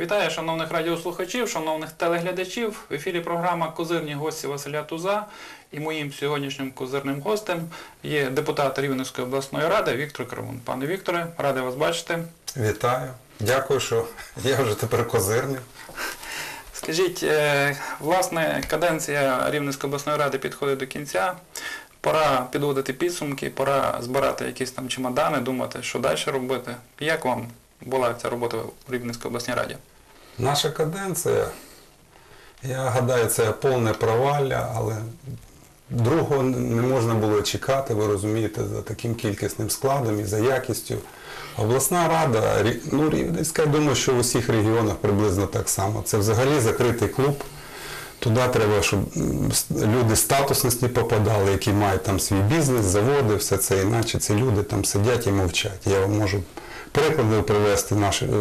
Вітаю шановних радіослухачів, шановних телеглядачів. В ефірі програма Козирні гості Василя Туза. І моїм сьогоднішнім козирним гостем є депутат Рівненської обласної ради Віктор Кривун. Пане Вікторе, радий вас бачити. Вітаю. Дякую, що я вже тепер козирний. Скажіть, е, власне, каденція Рівненської обласної ради підходить до кінця. Пора підводити підсумки, пора збирати якісь там чемодани, думати, що далі робити. Як вам була ця робота в Рівненській обласній раді? Наша каденція, я гадаю, це повне провалля, але другого не можна було чекати, ви розумієте, за таким кількісним складом і за якістю. Обласна рада, ну, Рівненська, я думаю, що в усіх регіонах приблизно так само. Це взагалі закритий клуб. Туди треба, щоб люди статусності попадали, які мають там свій бізнес, заводи, все це, іначе ці люди там сидять і мовчать. Я вам можу приклади привести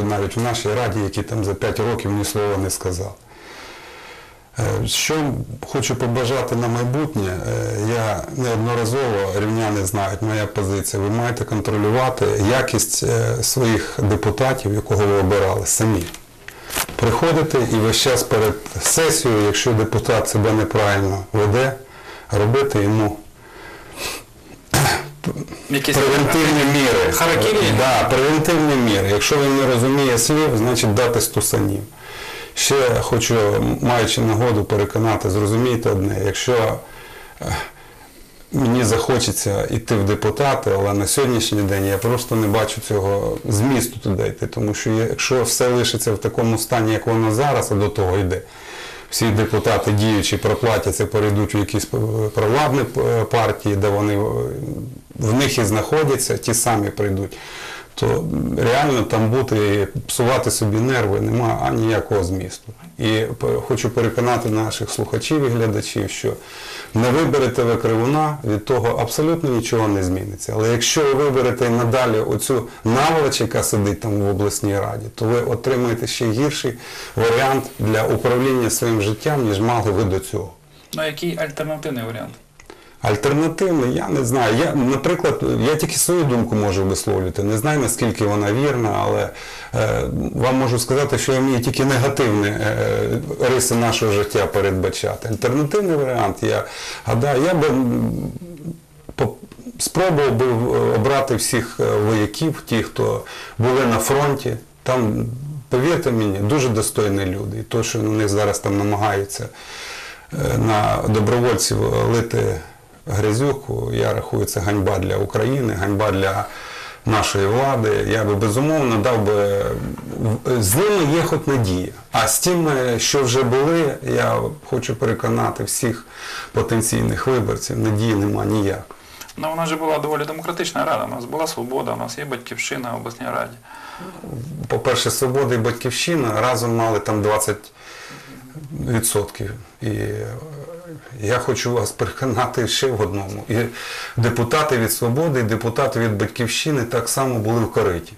навіть в нашій раді, які там за 5 років ні слова не сказав. Е, Що хочу побажати на майбутнє, е, я неодноразово рівняни знають моя позиція. Ви маєте контролювати якість е, своїх депутатів, якого ви обирали самі. Приходити і весь час перед сесією, якщо депутат себе неправильно веде, робити йому Якісь превентивні міри. Харакірі? Да, превентивні міри. Якщо він не розуміє слів, значить дати стусанів. Ще хочу, маючи нагоду переконати, зрозумійте одне, якщо е, мені захочеться йти в депутати, але на сьогоднішній день я просто не бачу цього змісту туди йти, тому що якщо все лишиться в такому стані, як воно зараз, а до того йде, всі депутати діючі проплатяться, перейдуть в якісь е, провладні е, партії, де вони в них і знаходяться, ті самі прийдуть. То реально там бути псувати собі нерви немає аніякого змісту. І хочу переконати наших слухачів і глядачів, що не виберете ви кривуна, від того абсолютно нічого не зміниться. Але якщо ви виберете надалі оцю наволоч, яка сидить там в обласній раді, то ви отримаєте ще гірший варіант для управління своїм життям, ніж мали ви до цього. Ну, який альтернативний варіант? Альтернативний, я не знаю. Я, наприклад, я тільки свою думку можу висловлювати. Не знаю, наскільки вона вірна, але е, вам можу сказати, що я вмію тільки негативні е, риси нашого життя передбачати. Альтернативний варіант, я гадаю, я би спробував би е, обрати всіх е, вояків, ті, хто були на фронті. Там, повірте мені, дуже достойні люди. І то, що на них зараз там намагаються е, на добровольців лити грязюку, я рахую, це ганьба для України, ганьба для нашої влади. Я би безумовно дав би з ними є хоч надія. А з тими, що вже були, я хочу переконати всіх потенційних виборців, надії нема ніяк. Ну, у нас же була доволі демократична рада, у нас була свобода, у нас є батьківщина в обласній раді. По-перше, Свобода і Батьківщина разом мали там 20%. І я хочу вас переконати ще в одному. І депутати від Свободи, і депутати від Батьківщини так само були в кориті.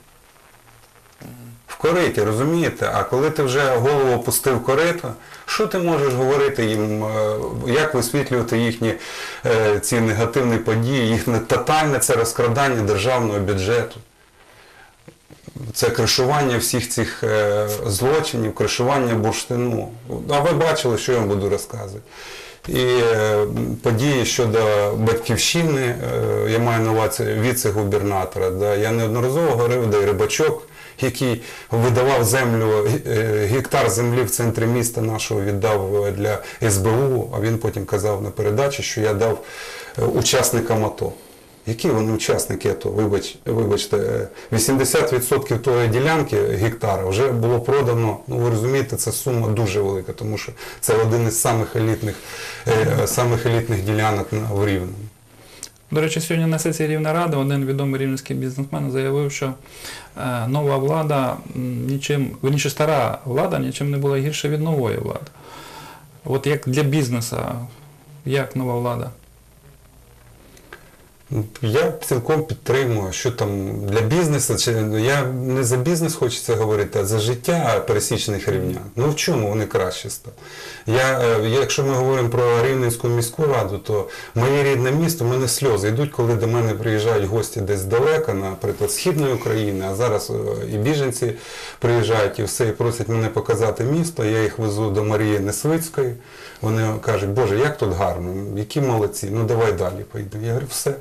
В кориті, розумієте? А коли ти вже голову опустив корито, що ти можеш говорити їм, е, як висвітлювати їхні е, ці негативні події, їхнє тотальне це розкрадання державного бюджету це кришування всіх цих е, злочинів, кришування бурштину. А ви бачили, що я вам буду розказувати. І е, події щодо батьківщини, е, я маю на увазі віце-губернатора. Да, я неодноразово говорив, де Рибачок, який видавав землю, е, гектар землі в центрі міста нашого віддав для СБУ, а він потім казав на передачі, що я дав учасникам АТО. Які вони учасники АТО? Вибач, вибачте, е, 80% тої ділянки гектара вже було продано. Ну ви розумієте, це сума дуже велика, тому що це один із самих елітних, е, самих елітних ділянок в Рівному. До речі, сьогодні на сесії Рівної ради один відомий рівненський бізнесмен заявив, що е, нова влада нічим, верніше стара влада нічим не була гірше від нової влади. От як для бізнесу, як нова влада? Я цілком підтримую, що там для бізнесу, чи ну, я не за бізнес хочеться говорити, а за життя пересічних рівнян. Ну в чому вони краще стали? Я, е, якщо ми говоримо про Рівненську міську раду, то моє рідне місто, в мене сльози йдуть, коли до мене приїжджають гості десь далеко, наприклад, Східної України, а зараз е, і біженці приїжджають і все, і просять мене показати місто. Я їх везу до Марії Несвицької. Вони кажуть, Боже, як тут гарно, які молодці, ну давай далі поїдемо. Я говорю, все.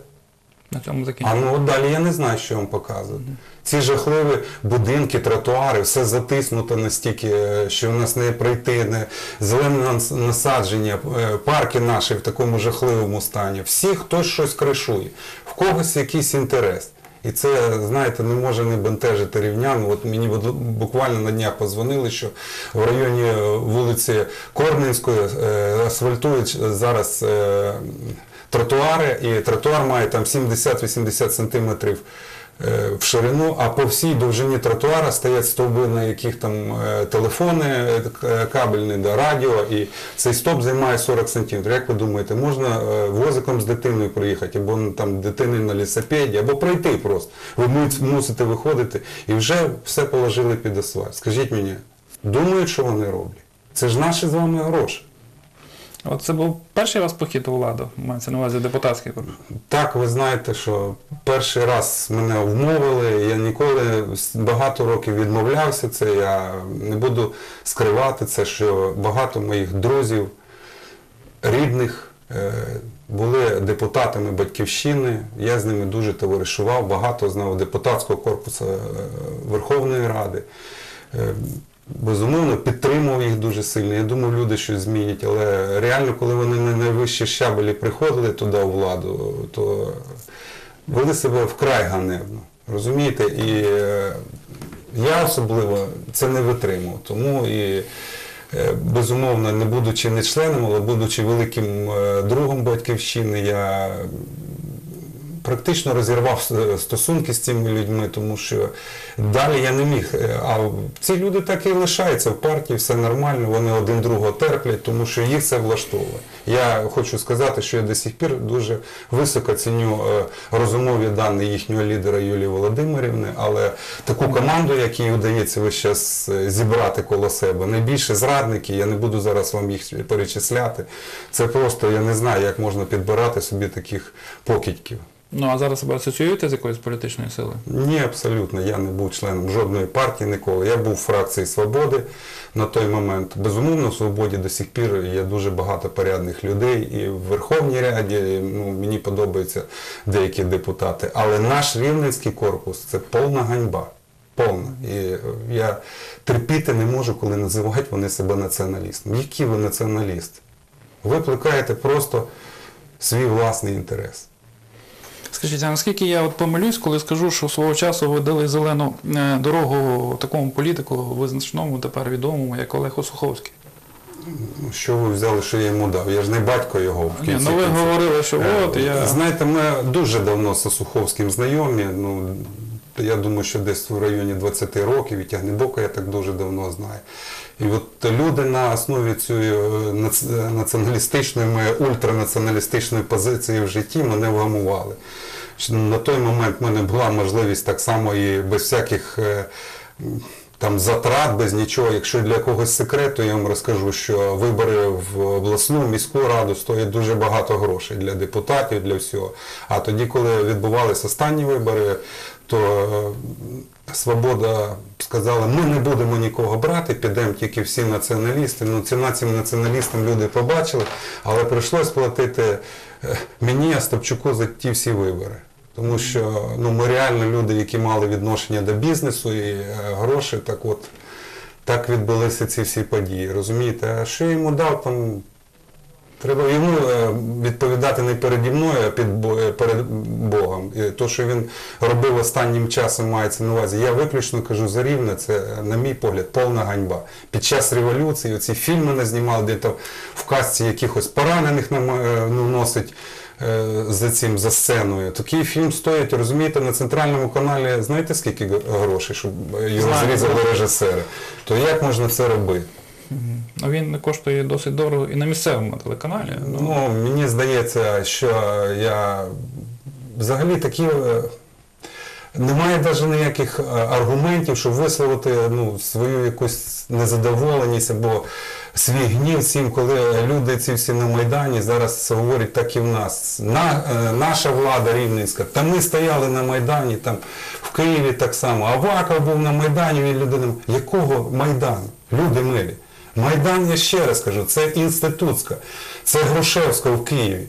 На цьому А ну от далі я не знаю, що вам показувати. Ці жахливі будинки, тротуари, все затиснуто настільки, е, що в нас не пройти, не зелене насадження, е, парки наші в такому жахливому стані. Всі хтось щось кришує, в когось якийсь інтерес. І це, знаєте, не може не бентежити рівнян. От мені буквально на днях позвонили, що в районі е, вулиці Корненської асфальтують зараз тротуари, і тротуар має там 70-80 сантиметрів е, в ширину, а по всій довжині тротуара стоять стовби, на яких там е, телефони е, кабельні, да, радіо, і цей стовп займає 40 сантиметрів. Як ви думаєте, можна возиком з дитиною проїхати, або ну, там дитини на лісопеді, або пройти просто. Ви мусите виходити і вже все положили під асфальт. Скажіть мені, думають, що вони роблять? Це ж наші з вами гроші. От це був перший вас похід у владу, мається на увазі депутатський корпус. Так, ви знаєте, що перший раз мене вмовили, я ніколи багато років відмовлявся це. Я не буду скривати це, що багато моїх друзів, рідних е, були депутатами батьківщини. Я з ними дуже товаришував, багато знав депутатського корпусу е, Верховної Ради. Безумовно, підтримував їх дуже сильно. Я думав, люди щось змінять. Але реально, коли вони на найвищі щабелі приходили туди у владу, то вели себе вкрай ганебно. Розумієте? І е, я особливо це не витримав. Тому і е, безумовно, не будучи не членом, але будучи великим е, другом батьківщини, я практично розірвав стосунки з цими людьми, тому що далі я не міг. Е, А ці люди так і лишаються в партії, все нормально, вони один другого терплять, тому що їх це влаштовує. Я хочу сказати, що я до сих пір дуже високо ціню е, розумові дані їхнього лідера Юлії Володимирівни, але таку команду, як їй вдається весь час е, зібрати коло себе, найбільше зрадники, я не буду зараз вам їх перечисляти. Це просто я не знаю, як можна підбирати собі таких покидьків. Ну а зараз себе асоціюєте з якоюсь політичною силою? Ні, абсолютно. Я не був членом жодної партії ніколи. Я був фракції Свободи на той момент. Безумовно, в Свободі до сих пір є дуже багато порядних людей. І в Верховній Раді ну, мені подобаються деякі депутати. Але наш рівненський корпус це повна ганьба. Повна. І е, я терпіти не можу, коли називають вони себе націоналістами. Які ви націоналісти? Ви плекаєте просто свій власний інтерес. Скажіть, а наскільки я от помилюсь, коли скажу, що свого часу ви дали зелену е, дорогу такому політику визначному, тепер відомому, як Олег Осуховський? Ну, Що ви взяли, що я йому дав? Я ж не батько його в Ні, кінці. ну ви кінців. говорили, що Е, от я. Знаєте, ми дуже давно з Суховським знайомі. Ну, я думаю, що десь в районі 20 років, і Тягнебока я так дуже давно знаю. І от люди на основі цієї е, націоналістичної, ультранаціоналістичної позиції в житті мене вгамували. На той момент в мене була можливість так само і без всяких е, там затрат, без нічого. Якщо для когось секрету, я вам розкажу, що вибори в обласну міську раду стоять дуже багато грошей для депутатів, для всього. А тоді, коли відбувалися останні вибори, то е, Свобода сказала, ми не будемо нікого брати, підемо тільки всі націоналісти. Ну, ціна цим націоналістам люди побачили, але прийшлось платити е, мені, Остапчуку, за ті всі вибори. Тому що ну, ми реально люди, які мали відношення до бізнесу і е, гроші, так от так відбулися ці всі події. Розумієте? А що я йому дав там? Треба йому е, відповідати не переді мною, а під, перед Богом. І то, що він робив останнім часом, мається на увазі. Я виключно кажу за рівне, це, на мій погляд, повна ганьба. Під час революції ці фільми не знімали, де там в казці якихось поранених е, ну, носить за цим, за сценою. Такий фільм стоїть, розумієте, на центральному каналі, знаєте скільки грошей, щоб е, його зрізали режисери? То як можна це робити? Ну, він коштує досить дорого і на місцевому телеканалі. Ну, Ну, мені здається, що я взагалі такі. е, Немає навіть ніяких е, аргументів, щоб висловити ну, свою якусь незадоволеність або свій гнів цим, коли люди ці всі на Майдані зараз говорять так і в нас. На, е, наша влада рівненська, та ми стояли на Майдані, там в Києві так само. Аваков був на Майдані, він людина. Якого Майдану? Люди милі. Майдан, я ще раз кажу, це інститутська, це Грушевська в Києві.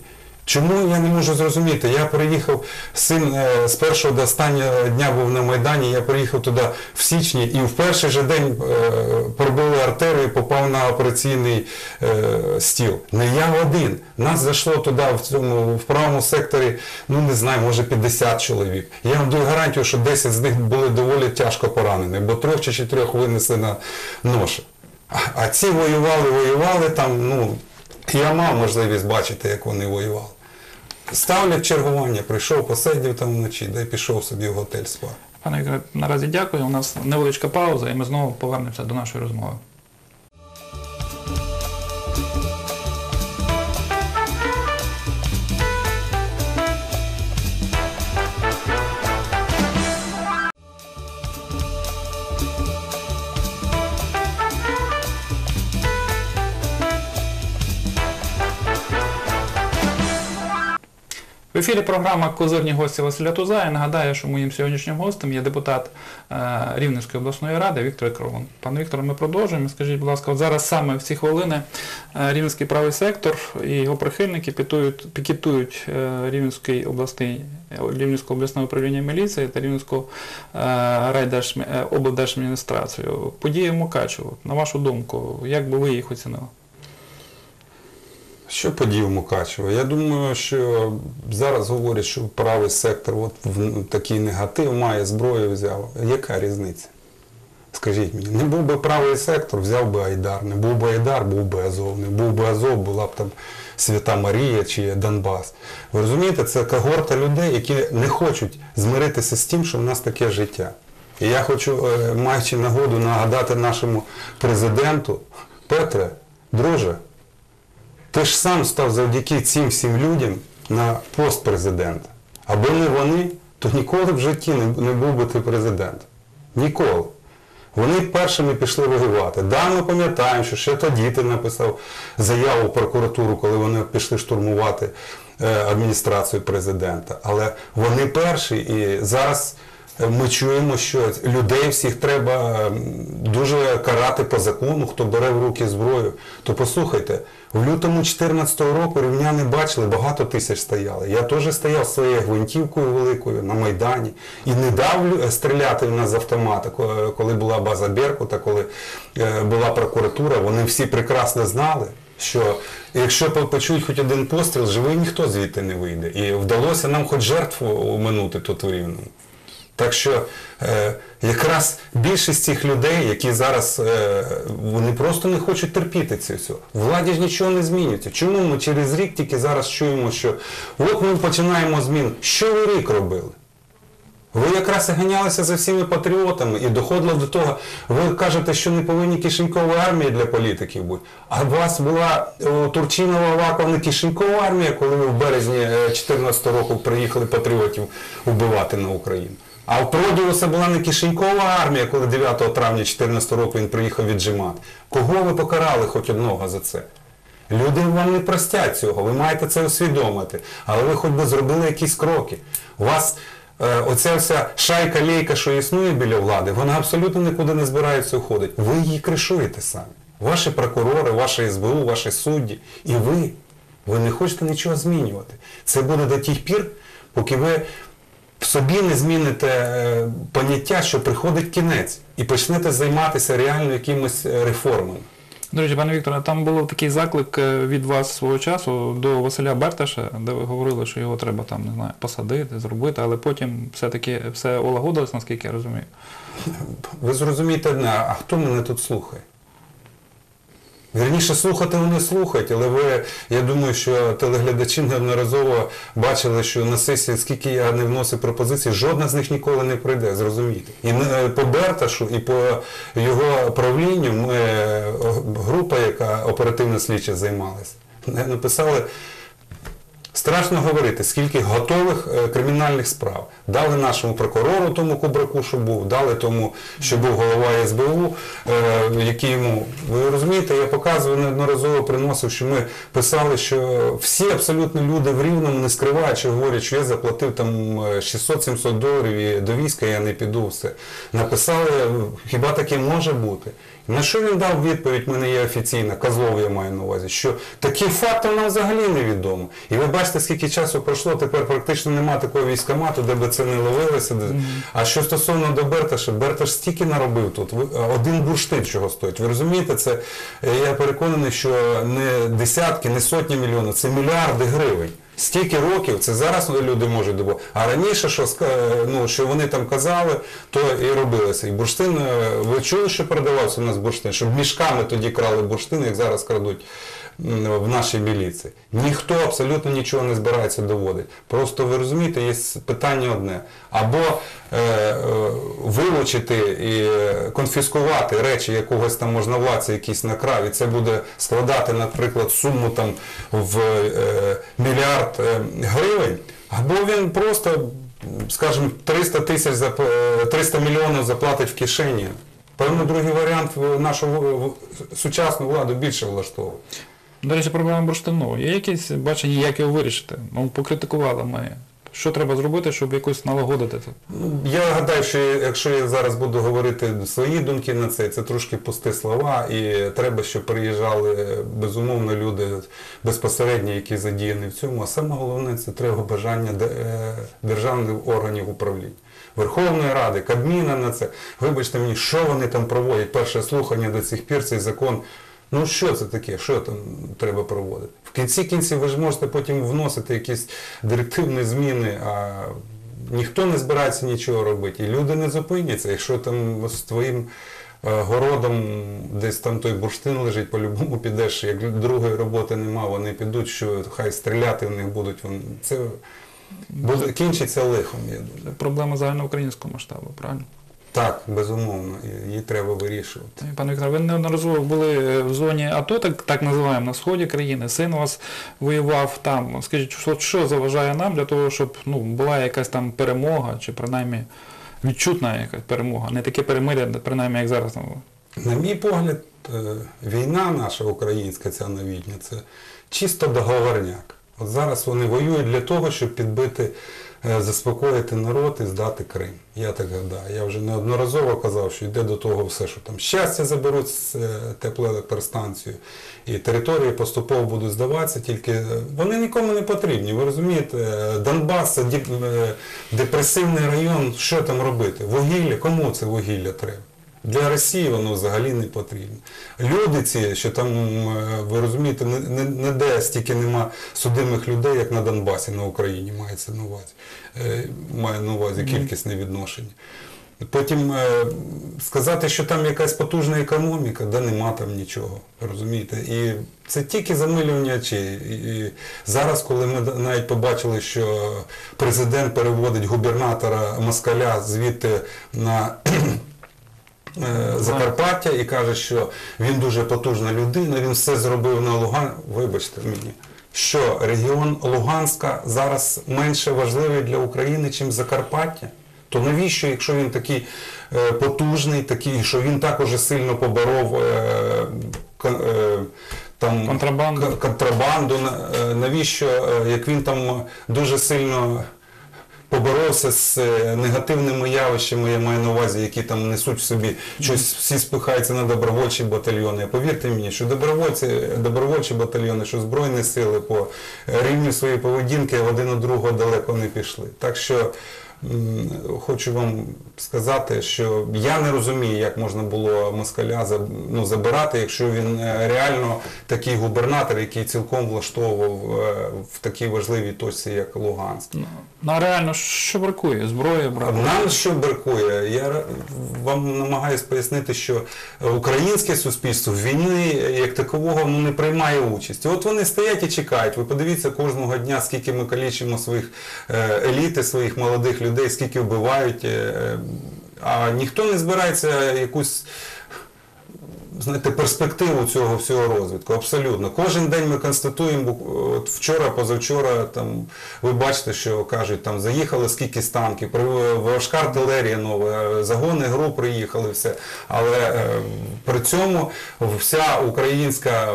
Чому я не можу зрозуміти? Я приїхав син е, з першого до останнього дня був на Майдані, я приїхав туди в січні і в перший же день е, пробили артерію і попав на операційний е, стіл. Не я один. Нас зайшло туди в цьому в правому секторі, ну не знаю, може 50 чоловік. Я вам даю гарантію, що 10 з них були доволі тяжко поранені, бо трьох чи чотирьох винесли на ноші. А, а ці воювали, воювали там, ну, я мав можливість бачити, як вони воювали. Ставлять чергування, прийшов, посидів там вночі, де пішов собі в готель спати. Пане Вікторе, наразі дякую. У нас невеличка пауза, і ми знову повернемося до нашої розмови. Ефірі програма Козирні гості Василя Туза. Я нагадаю, що моїм сьогоднішнім гостем є депутат е, Рівненської обласної ради Віктор Кровон. Пане Вікторе, ми продовжуємо. Скажіть, будь ласка, от зараз саме в ці хвилини е, Рівненський правий сектор і його прихильники пікетують, пікетують Рівненський обласний, Рівненське обласне управління міліції та Рівненську е, облдержадміністрацію. Події Мукачево, на вашу думку, як би ви їх оцінили? Що подів Мукачево? Я думаю, що зараз говорять, що правий сектор от в такий негатив має зброю взяв. Яка різниця? Скажіть мені, не був би правий сектор, взяв би Айдар. Не був би Айдар, був би Азов. Не був би Азов, була б там Свята Марія чи Донбас. Ви розумієте, це когорта людей, які не хочуть змиритися з тим, що в нас таке життя. І я хочу, е, маючи нагоду, нагадати нашому президенту, Петре, друже, ти ж сам став завдяки цим всім людям на пост президента. Аби не вони, то ніколи в житті не, був би ти президентом. Ніколи. Вони першими пішли воювати. Да, ми пам'ятаємо, що ще тоді ти написав заяву в прокуратуру, коли вони пішли штурмувати е, адміністрацію президента. Але вони перші і зараз ми чуємо, що людей всіх треба дуже карати по закону, хто бере в руки зброю. То послухайте, в лютому 2014 року рівняни бачили, багато тисяч стояли. Я теж стояв своєю гвинтівкою великою на Майдані і не дав стріляти в нас з автомата, коли була база Беркута, коли е, була прокуратура. Вони всі прекрасно знали. Що якщо почують хоч один постріл, живий ніхто звідти не вийде. І вдалося нам хоч жертву оминути тут в Рівному. Так що е, якраз більшість цих людей, які зараз е, вони просто не хочуть терпіти це все. Владі ж нічого не змінюється. Чому ми через рік тільки зараз чуємо, що от ми починаємо зміну? Що ви рік робили? Ви якраз і ганялися за всіми патріотами і доходило до того, ви кажете, що не повинні кишенькова армія для політиків бути. А у вас була Турчинова Авакова не кишенькова армія, коли ви в березні 2014 року приїхали патріотів вбивати на Україну. А в Продіуса була не кишенькова армія, коли 9 травня 2014 року він приїхав віджимати. Кого ви покарали хоч одного за це? Люди вам не простять цього, ви маєте це усвідомити. Але ви хоч би зробили якісь кроки. У вас е, оця вся шайка-лейка, що існує біля влади, вона абсолютно нікуди не збирається уходити. Ви її кришуєте самі. Ваші прокурори, ваші СБУ, ваші судді. І ви, ви не хочете нічого змінювати. Це буде до тих пір, поки ви в собі не зміните е, поняття, що приходить кінець, і почнете займатися реально якимось е, реформами. До речі, пане Вікторе, там був такий заклик е, від вас свого часу до Василя Берташа, де ви говорили, що його треба там, не знаю, посадити, зробити, але потім все-таки все олагодилось, наскільки я розумію. Ви зрозумієте а хто мене тут слухає? Вірніше, слухати вони слухають, але ви, я думаю, що телеглядачі неодноразово бачили, що на сесії, скільки я не вносив пропозицій, жодна з них ніколи не прийде, зрозумійте. І не- по Берташу, і по його правлінню ми, е, група, яка оперативно слідча займалася, написали Страшно говорити, скільки готових е, кримінальних справ дали нашому прокурору, тому Кубраку, що був, дали тому, що був голова СБУ, е, який йому, ви розумієте, я показував неодноразово приносив, що ми писали, що всі абсолютно люди в Рівному не скриваючи, говорять, що я заплатив там е, 600-700 доларів і до війська я не піду. Все. Написали, хіба таке може бути? На що він дав відповідь, в мене є офіційна, Козлов я маю на увазі, що такі факти нам взагалі невідомо. І ви бачите, скільки часу пройшло, тепер практично немає такого військомату, де би це не ловилося. де- А що стосовно до Берташа, Берташ стільки наробив тут, один бурштин чого стоїть. Ви розумієте, це е, я переконаний, що не десятки, не сотні мільйонів, це мільярди гривень. Стільки років, це зараз люди можуть добувати. А раніше, що, ну, що вони там казали, то і робилося. І бурштин, е, ви чули, що продавався у нас бурштин? Щоб мішками тоді крали бурштин, як зараз крадуть в нашій міліції. Ніхто абсолютно нічого не збирається доводити. Просто ви розумієте, є питання одне. Або е, е, вилучити і е, конфіскувати речі якогось там можновладця, якісь накрав, і це буде складати, наприклад, суму там в е, мільярд е, гривень, або він просто, скажімо, 300 тисяч зап- е, 300 мільйонів заплатить в кишені. Певно, другий варіант нашу сучасну владу більше влаштовує. До речі, проблема бурштину. Є якісь бачення, як його вирішити? Ну, покритикували ми. Що треба зробити, щоб якось налагодити це? Я гадаю, що якщо я зараз буду говорити свої думки на це, це трошки пусті слова, і треба, щоб приїжджали безумовно люди безпосередньо, які задіяні в цьому. А саме головне це треба бажання е, державних органів управління. Верховної Ради, Кабміна на це. Вибачте мені, що вони там проводять? Перше слухання до цих пір, цей закон. Ну що це таке? Що там треба проводити? В кінці кінців ви ж можете потім вносити якісь директивні зміни, а ніхто не збирається нічого робити. І люди не зупиняться. Якщо там з твоїм е, городом десь там той бурштин лежить, по-любому підеш, як другої роботи нема, вони підуть, що хай стріляти в них будуть. Це буде, кінчиться лихом, я думаю. Проблема загальноукраїнського масштабу, правильно? Так, безумовно, її треба вирішувати. Пане Віктор, ви неодноразово були е, в зоні АТО, так, так називаємо, на сході країни. Син у вас воював там. Скажіть, що, що заважає нам для того, щоб ну, була якась там перемога, чи принаймні відчутна якась перемога, не таке перемиря, принаймні, як зараз. Ну, На мій погляд, е, війна наша українська, ця новітня, це чисто договорняк. От зараз вони воюють для того, щоб підбити, заспокоїти народ і здати Крим. Я так гадаю. Я вже неодноразово казав, що йде до того все, що там щастя заберуть з е, теплоелектростанцію, і території поступово будуть здаватися, тільки е, вони нікому не потрібні. Ви розумієте, е, Донбас це е, депресивний район, що там робити? Вугілля, кому це вугілля треба? Для Росії воно взагалі не потрібно. Люди ці, що там, ви розумієте, не, не, де стільки нема судимих людей, як на Донбасі на Україні мається на увазі. Е, Маю на увазі кількісне відношення. Потім е, сказати, що там якась потужна економіка, да нема там нічого. Розумієте? І це тільки замилювання очей. І, зараз, коли ми навіть побачили, що президент переводить губернатора Москаля звідти на Закарпаття і каже, що він дуже потужна людина, він все зробив на Луган. Вибачте мені, що регіон Луганська зараз менше важливий для України, ніж Закарпаття. То навіщо, якщо він такий е, потужний, такий, що він також сильно поборов е, е, там, Контрабанду. контрабанду, на- е, навіщо, е, як він там дуже сильно поборовся з е, негативними явищами, я маю на увазі, які там несуть в собі щось, всі спихаються на добровольчі батальйони. Повірте мені, що добровольці, добровольчі батальйони, що Збройні сили по рівню своєї поведінки один від другого далеко не пішли. Так що хочу вам сказати, що я не розумію, як можна було москаля ну, забирати, якщо він е, реально такий губернатор, який цілком влаштовував е, в такій важливій точці, як Луганськ. ну, ну, а реально, що бракує? Зброя бракує? Нам що бракує? Я вам намагаюся пояснити, що українське суспільство в війни як такового ну, не приймає участь. От вони стоять і чекають. Ви подивіться кожного дня, скільки ми калічимо своїх е, еліти, своїх молодих людей, скільки вбивають. е, А ніхто не збирається якусь знаєте, перспективу цього всього розвитку. Абсолютно. Кожен день ми констатуємо, от вчора, позавчора, там, ви бачите, що кажуть, там заїхали скільки танків, важка артилерія нова, е, загони гру приїхали, все. Але е, при цьому вся українська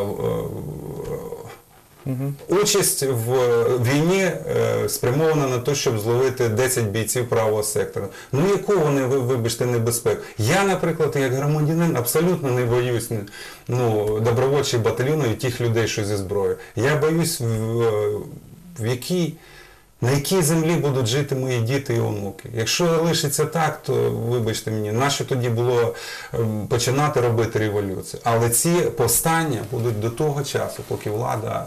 е, Участь в війні е, спрямована на те, щоб зловити 10 бійців правого сектора. Ну яку вони, ви- вибачте, небезпеку? Я, наприклад, як громадянин, абсолютно не боюсь ну, добровольчих батальйонів і тих людей, що зі зброєю. Я боюсь, в, е, в якій. На якій землі будуть жити мої діти і онуки? Якщо лишиться так, то вибачте мені, нащо тоді було ем, починати робити революцію? Але ці повстання будуть до того часу, поки влада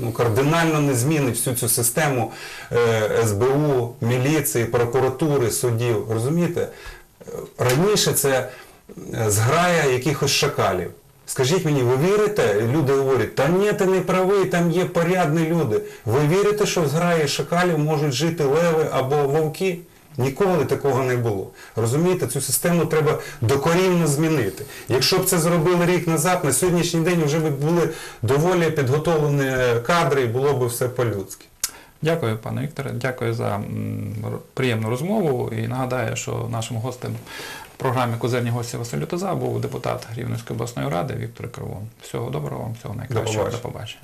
ну, кардинально не змінить всю цю систему е, СБУ, міліції, прокуратури, судів. Розумієте? Е, Раніше це е, зграя якихось шакалів. Скажіть мені, ви вірите? Люди говорять, та ні, ти не правий, там є порядні люди. Ви вірите, що в зграї шакалів можуть жити леви або вовки? Ніколи такого не було. Розумієте, цю систему треба докорінно змінити. Якщо б це зробили рік назад, на сьогоднішній день вже б були доволі підготовлені кадри і було б все по-людськи. Дякую, пане Вікторе. Дякую за приємну розмову. І нагадаю, що нашим гостем програмі Козирні гості Василь Лютоза був депутат Рівненської обласної ради Віктор Кривон. Всього доброго вам, всього найкращого. До побачення.